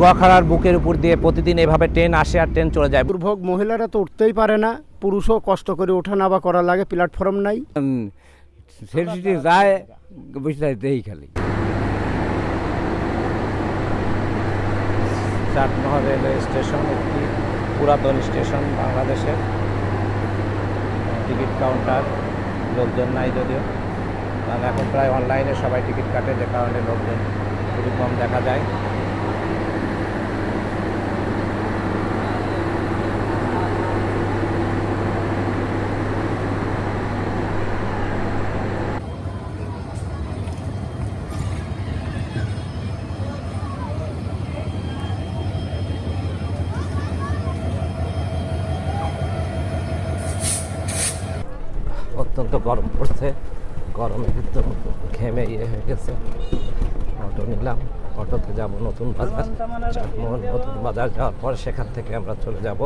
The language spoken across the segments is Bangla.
গোয়াখাড়ার বুকের উপর দিয়ে প্রতিদিন এভাবে ট্রেন আসে আর ট্রেন চলে যায়। দুর্ভোগ মহিলারা তো উঠতেই পারে না পুরুষও কষ্ট করে ওঠা নামা করা লাগে প্ল্যাটফর্ম নাই। সেটি যায় বুঝতে এই খালি। চাটমোহর রেলওয়ে স্টেশন একটি পুরাতন স্টেশন বাংলাদেশের। টিকিট কাউন্টার লোকজন নাই যদিও। কারণ এখন প্রায় অনলাইনে সবাই টিকিট কাটে যে কারণে লোকজন খুবই কম দেখা যায়। গরমে ঘেমে ইয়ে হয়ে গেছে। অটো নিলাম, অটোতে যাব নতুন বাজার। নতুন বাজার যাওয়ার পর সেখান থেকে আমরা চলে যাব।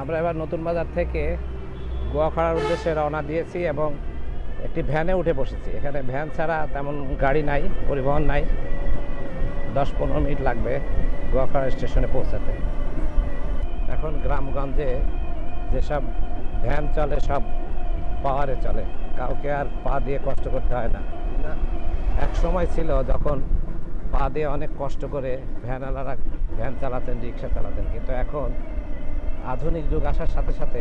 আমরা এবার নতুন বাজার থেকে গোয়াখাড়ার উদ্দেশ্যে রওনা দিয়েছি এবং একটি ভ্যানে উঠে বসেছি। এখানে ভ্যান ছাড়া তেমন গাড়ি নাই, পরিবহন নাই। দশ পনেরো মিনিট লাগবে গোয়াখাড়া স্টেশনে পৌঁছাতে। এখন গ্রামগঞ্জে যেসব ভ্যান চলে সব পাওয়ারে চলে। কাউকে আর পা দিয়ে কষ্ট করতে হয় না। এক সময় ছিল যখন পা দিয়ে অনেক কষ্ট করে ভ্যানওয়ালারা ভ্যান চালাতেন রিক্সা চালাতেন। কিন্তু এখন আধুনিক যুগ আসার সাথে সাথে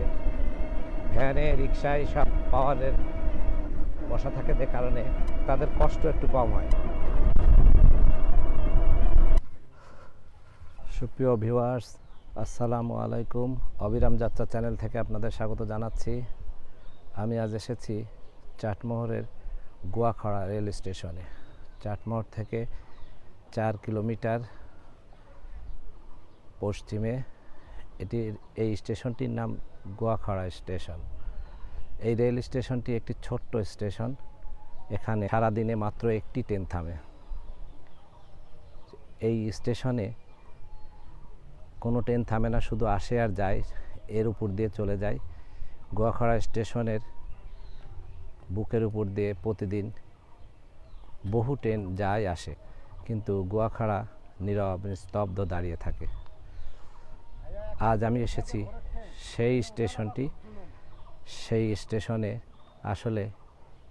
ভ্যানে রিক্সায় সব পাওয়ারের বসা থাকে যে কারণে তাদের কষ্ট একটু কম হয়। সুপ্রিয় ভিউয়ার্স আসসালামু আলাইকুম। অবিরাম যাত্রা চ্যানেল থেকে আপনাদের স্বাগত জানাচ্ছি। আমি আজ এসেছি চাটমোহরের গোয়াখড়া রেল স্টেশনে। চাটমোহর থেকে চার কিলোমিটার পশ্চিমে এটির এই স্টেশনটির নাম গোয়াখড়া স্টেশন। এই রেল স্টেশনটি একটি ছোট্ট স্টেশন। এখানে সারাদিনে মাত্র একটি ট্রেন থামে। এই স্টেশনে কোনো ট্রেন থামে না, শুধু আসে আর যায়, এর উপর দিয়ে চলে যায়। গোয়াখড়া স্টেশনের বুকের উপর দিয়ে প্রতিদিন বহু ট্রেন যায়, আসে, কিন্তু গোয়াখাড়া নীরব স্তব্ধ দাঁড়িয়ে থাকে। আজ আমি এসেছি সেই স্টেশনটি। সেই স্টেশনে আসলে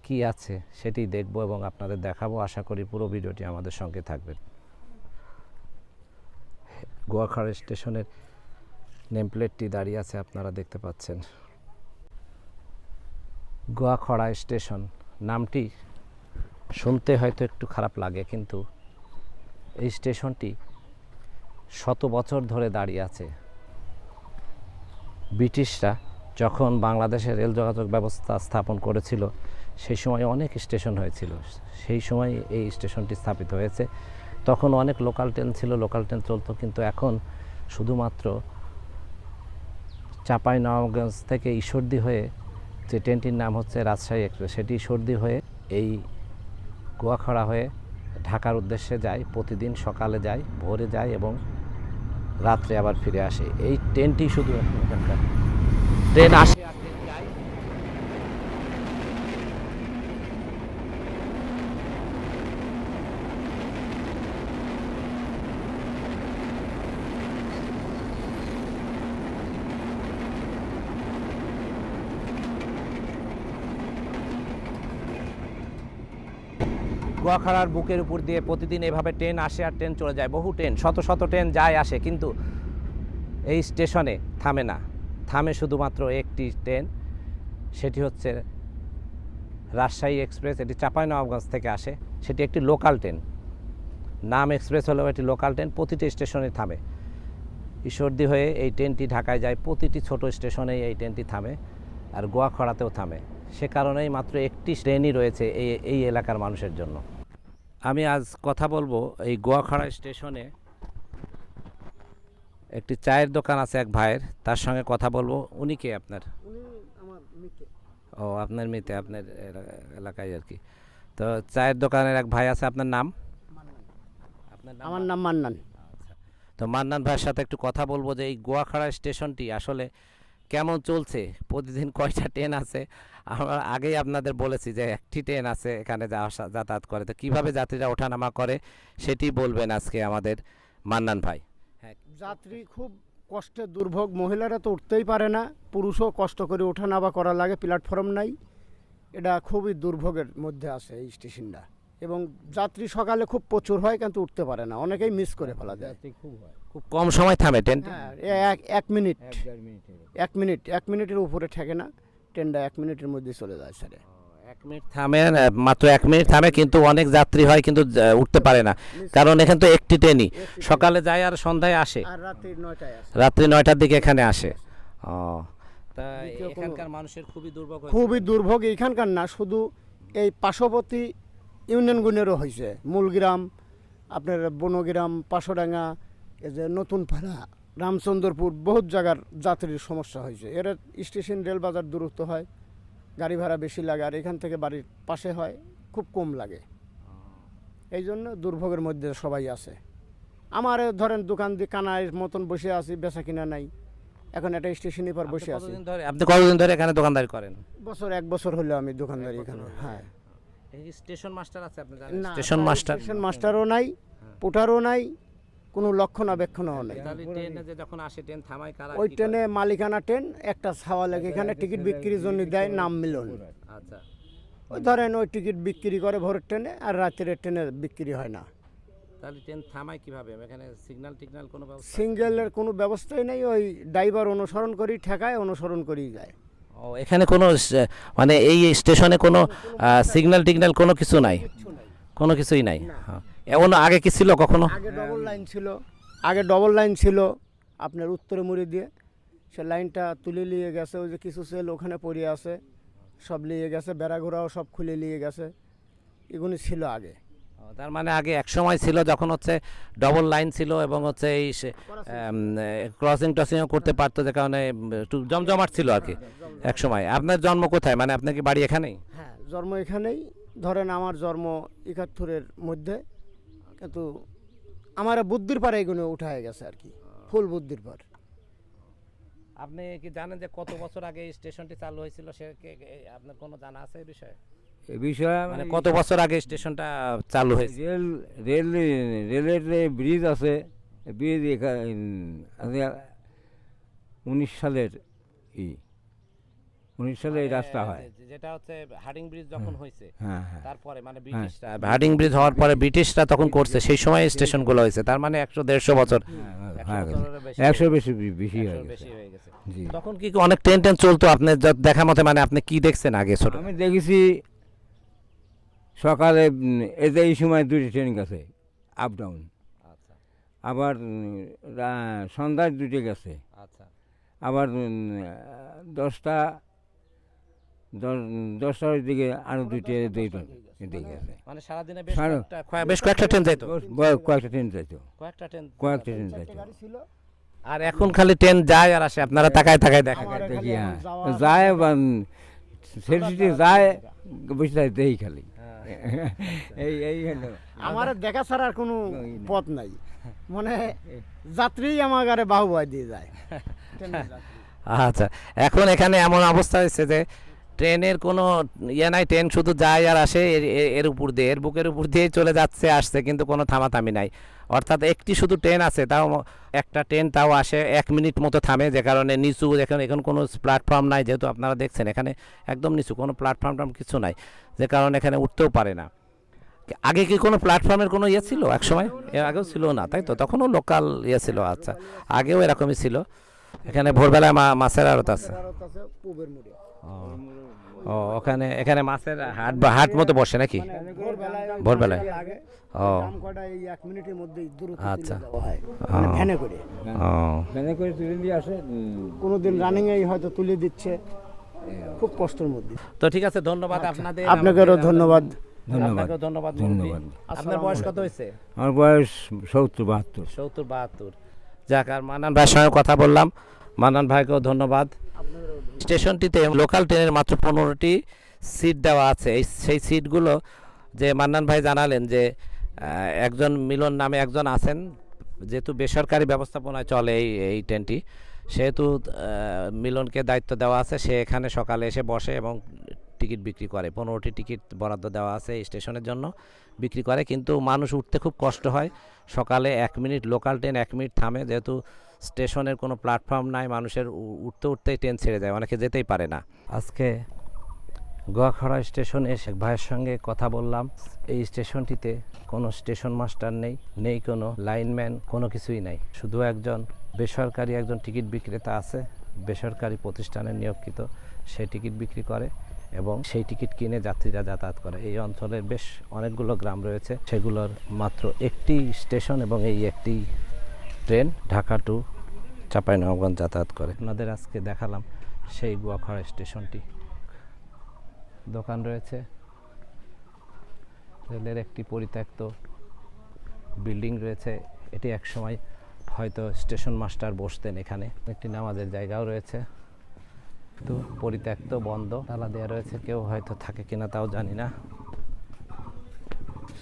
কি আছে সেটি দেখব এবং আপনাদের দেখাবো। আশা করি পুরো ভিডিওটি আমাদের সঙ্গে থাকবে গোয়াখাড়া স্টেশনের নেমপ্লেটটি দাঁড়িয়ে আছে আপনারা দেখতে পাচ্ছেন। গোয়াখড়া স্টেশন, নামটি শুনতে হয়তো একটু খারাপ লাগে, কিন্তু এই স্টেশনটি শত বছর ধরে দাঁড়িয়ে আছে। ব্রিটিশরা যখন বাংলাদেশে রেল যোগাযোগ ব্যবস্থা স্থাপন করেছিল, সেই সময় অনেক স্টেশন হয়েছিল। সেই সময় এই স্টেশনটি স্থাপিত হয়েছে। তখন অনেক লোকাল ট্রেন ছিল লোকাল ট্রেন চলতো, কিন্তু এখন শুধুমাত্র চাপাই নবাবগঞ্জ থেকে ঈশ্বরদী হয়ে যে ট্রেনটির নাম হচ্ছে রাজশাহী এক্সপ্রেস সেটি ঈশ্বরদী হয়ে এই গোয়াখড়া হয়ে ঢাকার উদ্দেশ্যে যায়, প্রতিদিন সকালে যায়, ভোরে যায় এবং রাত্রে আবার ফিরে আসে। এই ট্রেনটি শুধু এখন এখানকার। ট্রেন আসে আর ট্রেন যায় গোয়াখাড়ার বুকের উপর দিয়ে প্রতিদিন এভাবে ট্রেন আসে আর ট্রেন চলে যায়। বহু ট্রেন, শত শত ট্রেন যায়, আসে, কিন্তু এই স্টেশনে থামে না। থামে শুধুমাত্র একটি ট্রেন, সেটি হচ্ছে রাজশাহী এক্সপ্রেস, এটি চাঁপাইনবাবগঞ্জ থেকে আসে। সেটি একটি লোকাল ট্রেন। নাম এক্সপ্রেস হলেও এটি লোকাল ট্রেন, প্রতিটি স্টেশনে থামে। ঈশ্বরদী হয়ে এই ট্রেনটি ঢাকায় যায়, প্রতিটি ছোট স্টেশনেই এই ট্রেনটি থামে আর গোয়াখড়াতেও থামে। সে কারণেই মাত্র একটি ট্রেনই রয়েছে এই এই এলাকার মানুষের জন্য। আমি আজ কথা বলব এই গোয়াখাড়া স্টেশনে। একটি চায়ের দোকান আছে এক ভাইয়ের তার সঙ্গে কথা বলব। উনি কে আপনার? ও আপনার মেয়েতে আপনার এলাকায় আর কি। তো চায়ের দোকানের এক ভাই আছে আপনার নাম? আপনার আমার নাম মান্নান। আচ্ছা। তো মান্নান ভাইয়ের সাথে একটু কথা বলব যে এই গোয়াখাড়া স্টেশনটি আসলে কেমন চলছে? প্রতিদিন কয়টা ট্রেন আছে? আমরা আগেই আপনাদের বলেছি যে একটি ট্রেন আছে এখানে যা আসা যাতায়াত করে। তো কীভাবে যাত্রীরা ওঠানামা করে সেটি বলবেন আজকে আমাদের মান্নান ভাই। হ্যাঁ যাত্রী খুব কষ্টের দুর্ভোগ। মহিলারা তো উঠতেই পারে না। পুরুষও কষ্ট করে ওঠা নামা করা লাগে প্ল্যাটফর্ম নাই। এটা খুবই দুর্ভোগের মধ্যে আছে এই স্টেশনটা। এবং যাত্রী সকালে খুব প্রচুর হয় কিন্তু উঠতে পারে না। অনেকেই মিস করে ফেলা যায়। খুব হয়। খুব কম সময় থামে ট্রেন। হ্যাঁ এ এক এক মিনিট এক মিনিট এক মিনিটের উপরে ঠেকে না ট্রেনটা এক মিনিটের মধ্যে চলে যায় স্যার। এক মিনিট থামে মাত্র এক মিনিট থামে কিন্তু অনেক যাত্রী হয় কিন্তু উঠতে পারে না। কারণ এখানে তো একটি ট্রেনই। সকালে যায় আর সন্ধ্যায় আসে। রাত্রি রাত্রি নয়টার দিকে এখানে আসে। ও তা এখানকার মানুষের খুবই দুর্ভোগ। খুবই দুর্ভোগ এইখানকার না শুধু এই পার্শ্ববর্তী ইউনিয়নগুনেরও হয়েছে। মূলগ্রাম আপনার বনগ্রাম পাশোডাঙ্গা এই যে নতুন পাড়া রামচন্দ্রপুর বহুত জায়গার যাত্রীর সমস্যা হয়েছে। এর স্টেশন রেল বাজার দূরত্ব হয় গাড়ি ভাড়া বেশি লাগে আর এখান থেকে বাড়ির পাশে হয় খুব কম লাগে। এই জন্য দুর্ভোগের মধ্যে সবাই আছে। আমার ধরেন দোকান দিয়ে কানায়ের মতন বসে আছি বেচা কিনা নাই। এখন একটা স্টেশনের পর বসে আছি। আপনি কতদিন ধরে এখানে দোকানদারি করেন? বছর এক বছর হলো আমি দোকানদারি এখানে হ্যাঁ। স্টেশন মাস্টার আছে আপনি না, স্টেশন মাস্টার। স্টেশন মাস্টারও নাই পুটারও নাই কোনো লক্ষণাবেক্ষণ নাই। তাহলে ট্রেনে যে যখন আসে ট্রেন থামায় কারা ওই ট্রেনে মালিকানা ট্রেন একটা ছাওয়া লাগে এখানে টিকিট বিক্রির জন্য দেয় নাম মিলন। আচ্ছা। ওই ধরেন ওই টিকিট বিক্রি করে ভোরের ট্রেনে আর রাত্রের ট্রেনে বিক্রি হয় না। তাহলে ট্রেন থামায় কীভাবে? এখানে সিগন্যাল টিগনাল কোনো ব্যবস্থা সিঙ্গেলের কোনো ব্যবস্থাই নেই ওই ড্রাইভার অনুসরণ করি ঠেকায় অনুসরণ করেই যায়। ও এখানে কোনো মানে এই স্টেশনে কোনো সিগন্যাল টিগনাল কোনো কিছু নাই? কোনো কিছুই নাই? হ্যাঁ। এমন আগে কি ছিল কখনো? আগে ডবল লাইন ছিল। আগে ডবল লাইন ছিল আপনার উত্তরে মুড়ি দিয়ে। সে লাইনটা তুলে নিয়ে গেছে ওই যে কিছু সেল ওখানে পড়ে আছে সব নিয়ে গেছে বেড়াঘোড়াও সব খুলে নিয়ে গেছে। এগুলি ছিল আগে। তার মানে আগে এক সময় ছিল যখন হচ্ছে ডবল লাইন ছিল এবং হচ্ছে এই ক্রসিং টসিংও করতে পারতো যে কারণে একটু জমজমাট ছিল আর কি এক সময়। আপনার জন্ম কোথায়? মানে আপনার কি বাড়ি এখানেই? হ্যাঁ জন্ম এখানেই। ধরেন আমার জন্ম একাত্তরের মধ্যে। কিন্তু আমার বুদ্ধির পারে এগুলো উঠায় গেছে আর কি ফুল বুদ্ধির পার আপনি কি জানেন যে কত বছর আগে এই স্টেশনটি চালু হয়েছিল? সে আপনার কোনো জানা আছে এই বিষয়ে? এ বিষয়ে মানে মানে কত বছর আগে স্টেশনটা চালু হয়েছে? রেল রেল রেলের যে ব্রিজ আছে ব্রিজ এখানে উনিশ সালের ই। উনিশ সালে এই রাস্তা হয়। যেটা হচ্ছে হার্ডিং ব্রিজ যখন হয়েছে হ্যাঁ হ্যাঁ। তারপরে মানে ব্রিটিশরা হার্ডিং ব্রিজ হওয়ার পরে ব্রিটিশরা তখন করছে সেই সময় স্টেশনগুলো হয়েছে তার মানে একশো দেড়শো বছর। একশো হ্যাঁ, বেশি বেশি হয়ে গেছে। বেশি হয়ে গেছে। তখন কি অনেক ট্রেন ট্রেন চলতো? আপনি যা- দেখা মতে মানে আপনি কি দেখছেন আগে ছোট? আমি দেখেছি সকালে উম, এই যে এই সময় দুটি ট্রেন গেছে আপ ডাউন আচ্ছা। আবার সন্ধ্যায় দুটি গেছে। আচ্ছা। আবার দশটা দশ দশটার দিকে আরও দুইটি দুইটা দিকে মানে সারাদিনে বেশ কয়েকটা কয়েক- বেশ কয়েকটা ট্রেন যাইতো? কয়েকটা ট্রেন যাইতো। কয়েকটা ট্রেন কয়েকটা ট্রেন যাইতো। আর এখন খালি ট্রেন যায় আর আসে আপনারা তাকায় তাকায় দেখা দেখি হ্যাঁ। যায় বা সেলসিটি যায় বসে থাকে দেখি খালি। এই এই আমার দেখা ছাড়া আর কোনো পথ নাই। মানে যাত্রী আমার গাড়ি বাহুবাই দিয়ে যায়। আচ্ছা এখন এখানে এমন অবস্থা হয়েছে যে ট্রেনের কোনো ইয়ে নাই, ট্রেন শুধু যায় আর আসে এর- উপর দিয়ে, এর বুকের উপর দিয়ে চলে যাচ্ছে, আসছে, কিন্তু কোনো থামাথামি নাই। অর্থাৎ একটি শুধু ট্রেন আছে, তাও একটা ট্রেন তাও আসে, এক মিনিট মতো থামে, যে কারণে নিচু এখন এখন কোনো প্ল্যাটফর্ম নাই, যেহেতু আপনারা দেখছেন, এখানে একদম নিচু, কোনো প্ল্যাটফর্ম টার্ম কিছু নাই, যে কারণে এখানে উঠতেও পারে না। আগে কি কোনো প্ল্যাটফর্মের কোনো ইয়ে ছিল এক সময় এর আগেও ছিল না, তাই তো? তখনও লোকাল ইয়ে ছিল আচ্ছা। আগেও এরকমই ছিল। এখানে ভোরবেলায় মা মাছের আড়ত আছে। ভারত আছে পূবের মুড়ে। ও। ওখানে এখানে মাছের হাট বা হাট মতো বসে নাকি? মানে ভোরবেলায় ভোরবেলায়? ও। আচ্ছা। হয়। মানে ভ্যানে করে। ভ্যানে করে তুলে দিয়ে আসে কোনোদিন রানিং এই হয়তো তুলে দিচ্ছে। খুব কষ্টের মধ্যে। তো ঠিক আছে ধন্যবাদ আপনাদের। আপনাকেরও ধন্যবাদ। ধন্যবাদ ধন্যবাদ ধন্যবাদ। আপনার বয়স কত হয়েছে? আমার বয়স সত্তর বাহাত্তর। সত্তর বাহাত্তর। যাক আর মানান ভাইয়ের সঙ্গে কথা বললাম। মান্নান ভাইকেও ধন্যবাদ। স্টেশনটিতে লোকাল ট্রেনের মাত্র পনেরোটি সিট দেওয়া আছে। এই সেই সিটগুলো যে মান্নান ভাই জানালেন যে একজন মিলন নামে একজন আছেন, যেহেতু বেসরকারি ব্যবস্থাপনায় চলে এই এই ট্রেনটি, সেহেতু মিলনকে দায়িত্ব দেওয়া আছে। সে এখানে সকালে এসে বসে এবং টিকিট বিক্রি করে। পনেরোটি টিকিট বরাদ্দ দেওয়া আছে স্টেশনের জন্য বিক্রি করে। কিন্তু মানুষ উঠতে খুব কষ্ট হয়। সকালে এক মিনিট, লোকাল ট্রেন এক মিনিট থামে। যেহেতু স্টেশনের কোনো প্ল্যাটফর্ম নাই, মানুষের উঠতে উঠতেই ট্রেন ছেড়ে যায়, অনেকে যেতেই পারে না। আজকে গোয়াখড়া স্টেশনে এসে ভাইয়ের সঙ্গে কথা বললাম। এই স্টেশনটিতে কোনো স্টেশন মাস্টার নেই নেই কোনো লাইনম্যান, কোনো কিছুই নাই। শুধু একজন বেসরকারি একজন টিকিট বিক্রেতা আছে, বেসরকারি প্রতিষ্ঠানে নিয়োগকৃত। সে টিকিট বিক্রি করে এবং সেই টিকিট কিনে যাত্রীরা যাতায়াত করে। এই অঞ্চলের বেশ অনেকগুলো গ্রাম রয়েছে। সেগুলোর মাত্র একটি স্টেশন এবং এই একটি ট্রেন ঢাকা টু চাঁপাইনবাবগঞ্জ যাতায়াত করে। আপনাদের আজকে দেখালাম সেই গুয়াখড়া স্টেশনটি। দোকান রয়েছে। রেলের একটি পরিত্যক্ত বিল্ডিং রয়েছে। এটি একসময় হয়তো স্টেশন মাস্টার বসতেন এখানে। একটি নামাজের জায়গাও রয়েছে। তো পরিত্যক্ত বন্ধ। তালা দেওয়া রয়েছে। কেউ হয়তো থাকে কিনা তাও জানি না।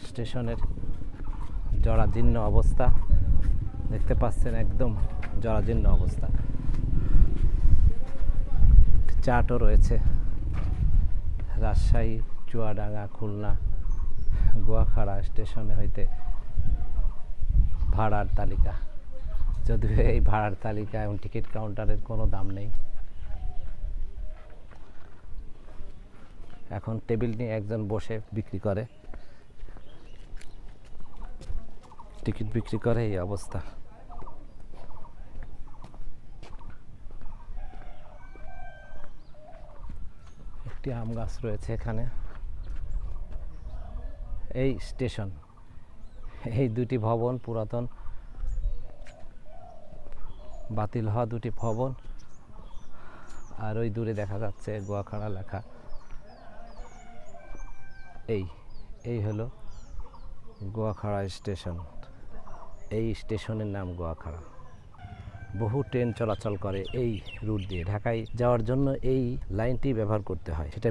স্টেশনের জরাজীর্ণ অবস্থা। দেখতে পাচ্ছেন একদম জরাজীর্ণ অবস্থা। চাটও রয়েছে। রাজশাহী, চুয়াডাঙ্গা, খুলনা, গোয়াখাড়া স্টেশনে হইতে ভাড়ার তালিকা। যদিও এই ভাড়ার তালিকা এবং টিকিট কাউন্টারের কোনো দাম নেই। এখন টেবিল নিয়ে একজন বসে বিক্রি করে। টিকিট বিক্রি করে এই অবস্থা। একটি আম গাছ রয়েছে এখানে। এই স্টেশন, এই দুটি ভবন পুরাতন। বাতিল হওয়া দুটি ভবন। আর ওই দূরে দেখা যাচ্ছে গোয়াখাড়া লেখা। এই এই হলো গোয়াখাড়া স্টেশন। এই স্টেশনের নাম গোয়াখাড়া বহু ট্রেন চলাচল করে এই রুট দিয়ে। ঢাকায় যাওয়ার জন্য এই লাইনটি ব্যবহার করতে হয়। সেটা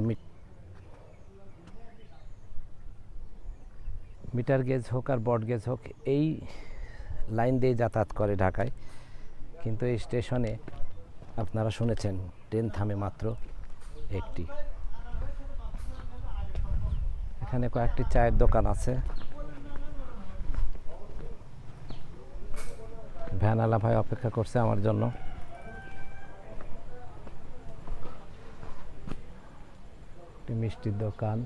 মিটার গেজ হোক আর বট গেজ হোক, এই লাইন দিয়ে যাতায়াত করে ঢাকায়। কিন্তু এই স্টেশনে আপনারা শুনেছেন, ট্রেন থামে মাত্র একটি। এখানে কয়েকটি চায়ের দোকান আছে। ভ্যানালা ভাই অপেক্ষা করছে আমার জন্য। একটি মিষ্টির দোকান।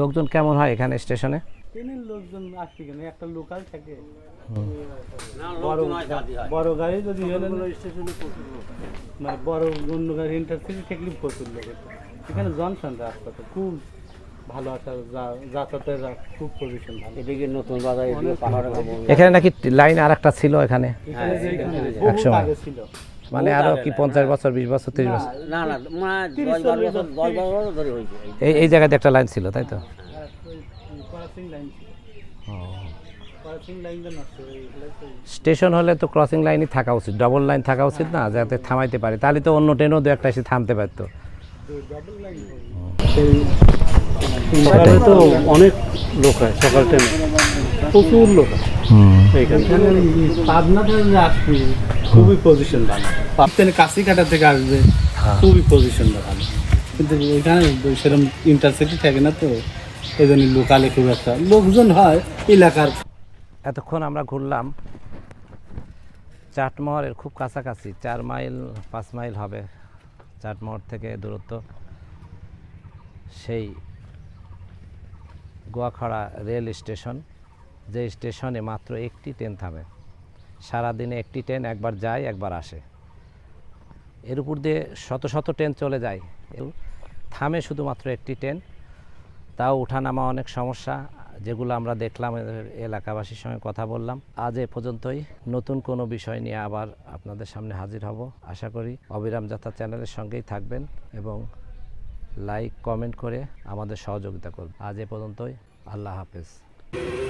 লোকজন কেমন হয় এখানে স্টেশনে? ট্রেনের লোকজন আসছে কেন? একটা লোকাল থাকে। বড় বড় গাড়ি যদি মানে বড় অন্য গাড়ি ইন্টারসিটি থাকলে প্রচুর লোক। এখানে জনসন রাস্তাতে খুব ভালো আছে যাতায়াতের খুব পজিশন ভালো। এদিকে নতুন বাজার এদিকে পাহাড়ে এখানে নাকি লাইন আর একটা ছিল এখানে। এখানে যে এখানে এক বহু সময়। আগে ছিল। মানে আরও কি পঞ্চাশ বছর বিশ বছর তিরিশ বছর? না না এই এই জায়গাতে একটা লাইন ছিল তাই তো? লাইন ছিল ক্রসিং লাইনটা নষ্ট হয়ে গেছিল স্টেশন হলে তো ক্রসিং লাইনই থাকা উচিত ডবল লাইন থাকা উচিত না যাতে থামাইতে পারে। তাহলে তো অন্য ট্রেনও দু একটা এসে থামতে পারতো। সকালে তো অনেক লোক হয় সকাল টাইমে প্রচুর লোক হয়। এইখানে পাবনা থেকে যে খুবই পজিশন ভালো। পাবনা কাশি কাটা থেকে আসবে খুবই পজিশন ভালো। কিন্তু এখানে সেরকম ইন্টারসিটি থাকে না তো এই জন্য লোকালে খুব একটা। লোকজন হয় এলাকার। এতক্ষণ আমরা ঘুরলাম চাটমহরের খুব কাছাকাছি চার মাইল পাঁচ মাইল হবে। চাটমহর থেকে দূরত্ব। সেই গোয়াখাড়া রেল স্টেশন, যে স্টেশনে মাত্র একটি ট্রেন থামে। সারাদিনে একটি ট্রেন একবার যায়, একবার আসে। এর উপর দিয়ে শত শত ট্রেন চলে যায়। থামে শুধুমাত্র একটি ট্রেন। তাও ওঠানামা অনেক সমস্যা। যেগুলো আমরা দেখলাম এলাকাবাসীর সঙ্গে কথা বললাম। আজ এ পর্যন্তই। নতুন কোনো বিষয় নিয়ে আবার আপনাদের সামনে হাজির হব। আশা করি অবিরাম যাত্রা চ্যানেলের সঙ্গেই থাকবেন এবং লাইক, কমেন্ট করে আমাদের সহযোগিতা করবেন। আজ এ পর্যন্তই। আল্লাহ হাফেজ।